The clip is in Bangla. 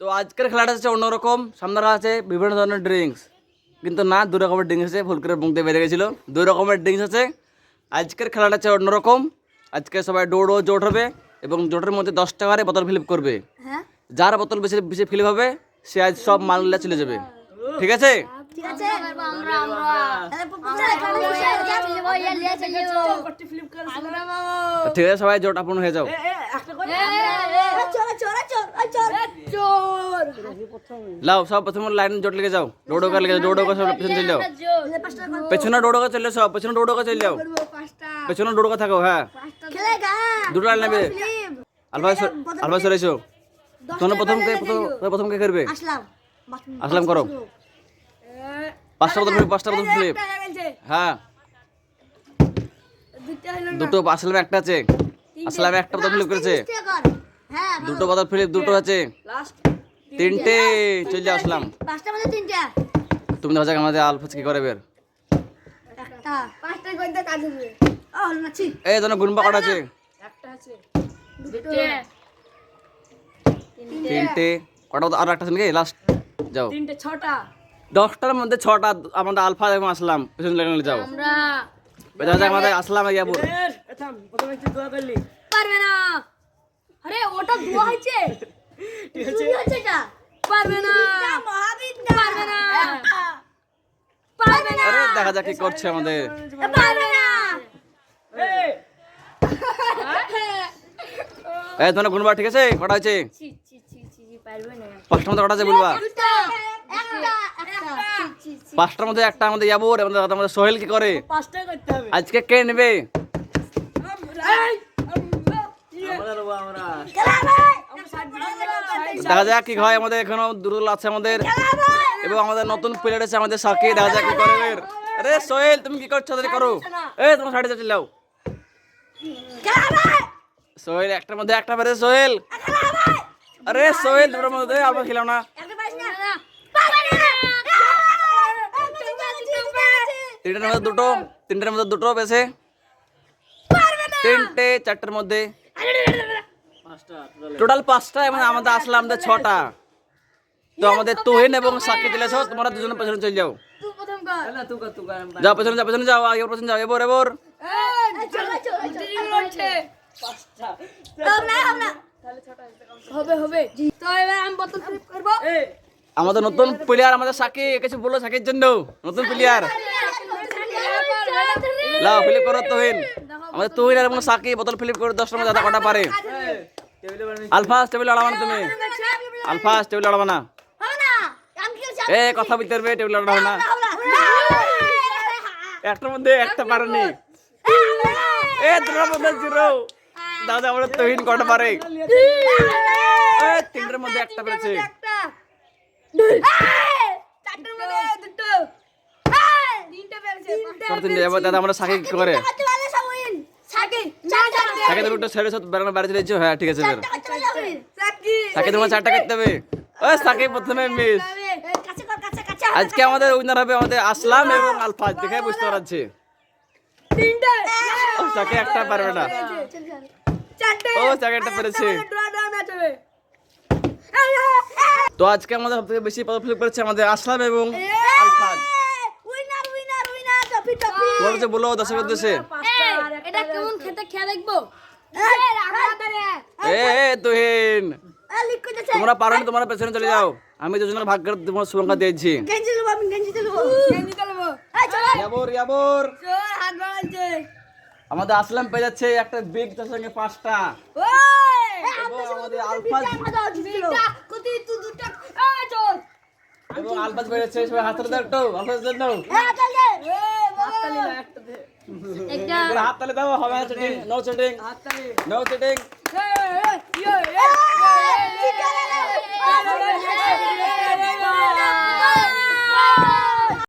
তো আজকের খেলাটা হচ্ছে অন্যরকম। সামনে রাখা আছে বিভিন্ন ধরনের ড্রিঙ্কস কিন্তু না দু রকমের ড্রিঙ্কস আছে ফুল করে মুখ দিয়ে বেড়ে গেছিল। দুই রকমের ড্রিঙ্কস আছে। আজকের খেলাটা হচ্ছে অন্যরকম। আজকে সবাই ও জোট হবে এবং জোটের মধ্যে দশ টাকারে বোতল ফিলিপ করবে। হ্যাঁ। যার বোতল বেশি বেশি ফিলিপ হবে সে আজ সব মালগুলা চলে যাবে। ঠিক আছে? ঠিক আছে? আমরা আমরা আমরা। ঠিক আছে সবাই জোট আপন হয়ে যাও। লাও, সব প্রথমে লাইন জোট লেগে যাও। ডোডো করে লেগে যাও, ডোডো করে সব পেছনে চলে যাও। পেছনে ডোডো করে চলে সব পেছনে ডোডো করে চলে যাও। পেছনে ডোডো করে থাকো হ্যাঁ। দুটো লাইন নেবে। আলফা আলফা, সরে এসো। তোমরা প্রথম কে প্রথম প্রথম কে করবে আসলাম, করো। পাঁচটা ফ্লিপ পাঁচটা বোতল ফ্লিপ হ্যাঁ। দুটো আসলাম, একটা আছে। আসলাম, একটা প্রথম ফ্লিপ করেছে। দুটো বোতল ফ্লিপ দুটো আছে। তিনটে চলে আসলাম। পাঁচটা মধ্যে তিনটা। তুমি দেখা যাক আমাদের আলফা কি করে বের। এই জন্য গুনবা কটা আছে? তিনটে। কটা আর একটা আছে নাকি? লাস্ট যাও। তিনটে ছটা। দশটার মধ্যে ছটা আমাদের আলফা এবং আসলাম। পেছন লাইনে যাও। আমরা আমাদের আসলাম ইয়াবুর। থাম প্রথমে একটু দোয়া করলি। পারবে না। আরে ওটা ধোয়া হয়েছে। ঠিক চুরি পারবে না। পারবে না। পারবে না। আরে দেখা যাক কি করছে আমাদের। পারবে না। এই, এই তোমার গুনবা ঠিক আছে? কটা আছে পাঁচটার মধ্যে কটা আছে বলবা। পাঁচটার মধ্যে একটা আমাদের ইয়াবুর আমাদের সোহেল কি করে? পাঁচটা করতে হবে। আজকে কে নেবে? দেখা যাক কি হয়, আমাদের এখনও দুর্বল আছে আমাদের। এবং আমাদের নতুন প্লেয়ার আছে আমাদের সাকি দেখা যাক কি করে। আরে সোহেল, তুমি কি করছ? তাহলে করো। এই, তোমার সাইডে চলে যাও। সোহেল, একটার মধ্যে একটা পেরে সোহেল। আরে সোহেল দুটোর মধ্যে আলফা খেলাও না। তিনটার মধ্যে দুটো, তিনটার মধ্যে দুটো পেয়েছে। তিনটে, চারটার মধ্যে। টোটাল পাঁচটা এবং আমাদের আসলে আমাদের ছটা। তো আমাদের তুহিন এবং সাকি চলেছ তোমরা দুজন পেছনে চলে যাও। তুই যাও পেছনে যাও পেছনে যাও আগে পেছনে যাও এবার এবার। চলো চলো চলো হবে না হবে হবে। তো এবার আমি বোতল ফ্লিপ করব। আমাদের নতুন প্লেয়ার আমাদের সাকি কিছু বলো সাকির জন্য। নতুন প্লেয়ার লাও ফিলিপ করো তুহিন। আমাদের তুহিন এবং সাকি বোতল ফিলিপ করে দশটার মধ্যে আধা কটা পারে। আলফা টেবিল লড়াবা না তুমি। আলফা টেবিল লড়াবা না। এ কথা বলতে পারবে টেবিল লড়াবা না। একটার মধ্যে একটা পারেনি। এ দুটোর মধ্যে জিরো দাদা আমাদের তুহিন কটা পারে? তিনটার মধ্যে একটা পেরেছে। দাদা আমরা সাকি কি করে? সাকি তুমি একটু ছেড়ে বেড়ানো বাড়ি চলে যাচ্ছো? হ্যাঁ ঠিক আছে বের। সাকি তোমার চারটা করতে হবে। ও সাকি প্রথমে মিস আজকে আমাদের উইনার হবে আমাদের আসলাম এবং আলফা দেখে বুঝতে পারছি। ও সাকি একটা পারবে না। ও সাকি একটা পেরেছে। তো আজকে আমাদের সবথেকে বেশি পদফিল করেছে আমাদের আসলাম এবং আলফা। তোমার কাছে বলো দর্শকের উদ্দেশ্যে। এটা কেমন খেতে? খেয়ে দেখব। এ এ, তুহিন। তোমরা পারো না তোমরা পেছনে চলে যাও। আমি দুজনের ভাগ করে তোমার শুভঙ্কা দিয়েছি। আমাদের আসলাম পেয়ে যাচ্ছে একটা বিগ তার সঙ্গে পাঁচটা। আমাদের আলফাজ এবং আলফাজ পেয়ে যাচ্ছে সবাই হাত তালি দাও একটু আলফাজ জন্য একটা এবার হাত তালি দাও হবে না cheating no cheating no cheating